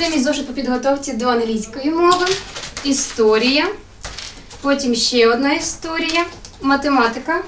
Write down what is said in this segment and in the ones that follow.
Це мій зошит по підготовці до англійської мови, історія, потім ще одна історія, математика.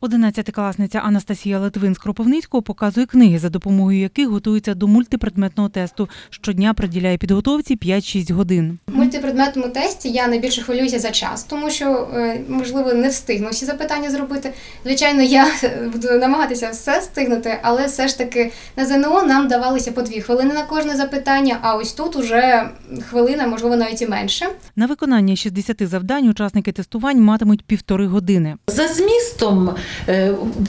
Одинадцятикласниця Анастасія Литвин з Кропивницького показує книги, за допомогою яких готується до мультипредметного тесту. Щодня приділяє підготовці 5-6 годин. В мультипредметному тесті я найбільше хвилююся за час, тому що, е, можливо, не встигну всі запитання зробити. Звичайно, я буду намагатися все встигнути, але все ж таки на ЗНО нам давалися по дві хвилини на кожне запитання, а ось тут уже хвилина, можливо, навіть і менше. На виконання 60 завдань учасники тестувань матимуть півтори години. За змістом е,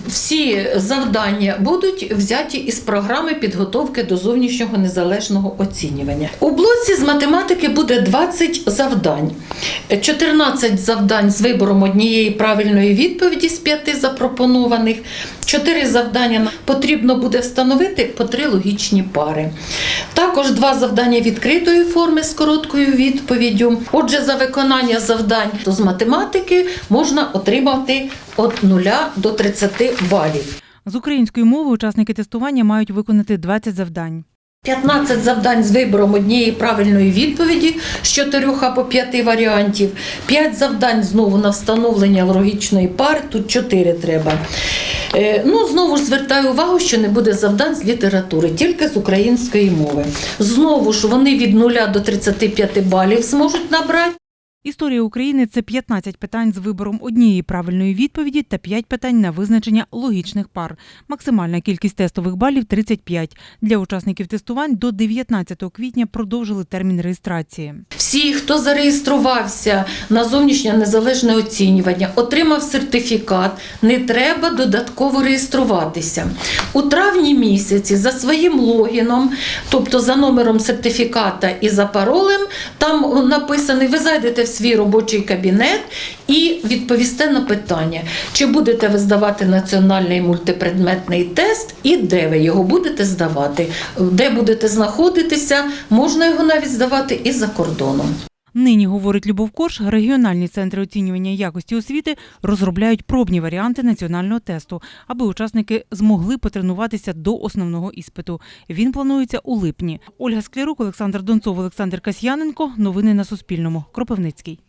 всі завдання будуть взяті із програми підготовки до зовнішнього незалежного оцінювання. У блоці з математики буде 20 завдань, 14 завдань з вибором однієї правильної відповіді з п'яти запропонованих. Чотири завдання потрібно буде встановити по три логічні пари. Також два завдання відкритої форми з короткою відповіддю. Отже, за виконання завдань з математики можна отримати від 0 до 30 балів. З української мови учасники тестування мають виконати 20 завдань. 15 завдань з вибором однієї правильної відповіді з чотирьох або п'яти варіантів. 5 завдань знову на встановлення логічної пари, тут 4 треба. Е, Ну, знову ж звертаю увагу, що не буде завдань з літератури, тільки з української мови. Знову ж вони від 0 до 35 балів зможуть набрати. Історія України це 15 питань з вибором однієї правильної відповіді та 5 питань на визначення логічних пар. Максимальна кількість тестових балів 35. Для учасників тестувань до 19 квітня продовжили термін реєстрації. Всі, хто зареєструвався на зовнішнє незалежне оцінювання, отримав сертифікат, не треба додатково реєструватися. У травні місяці за своїм логіном, тобто за номером сертифіката і за паролем, там написаний, ви зайдете в свій робочий кабінет і відповісте на питання, чи будете ви здавати національний мультипредметний тест і де ви його будете здавати, де будете знаходитися, можна його навіть здавати і за кордоном. Нині, говорить Любов Корж, регіональні центри оцінювання якості освіти розробляють пробні варіанти національного тесту, аби учасники змогли потренуватися до основного іспиту. Він планується у липні. Ольга Склярук, Олександр Донцов, Олександр Касьяненко. Новини на Суспільному. Кропивницький.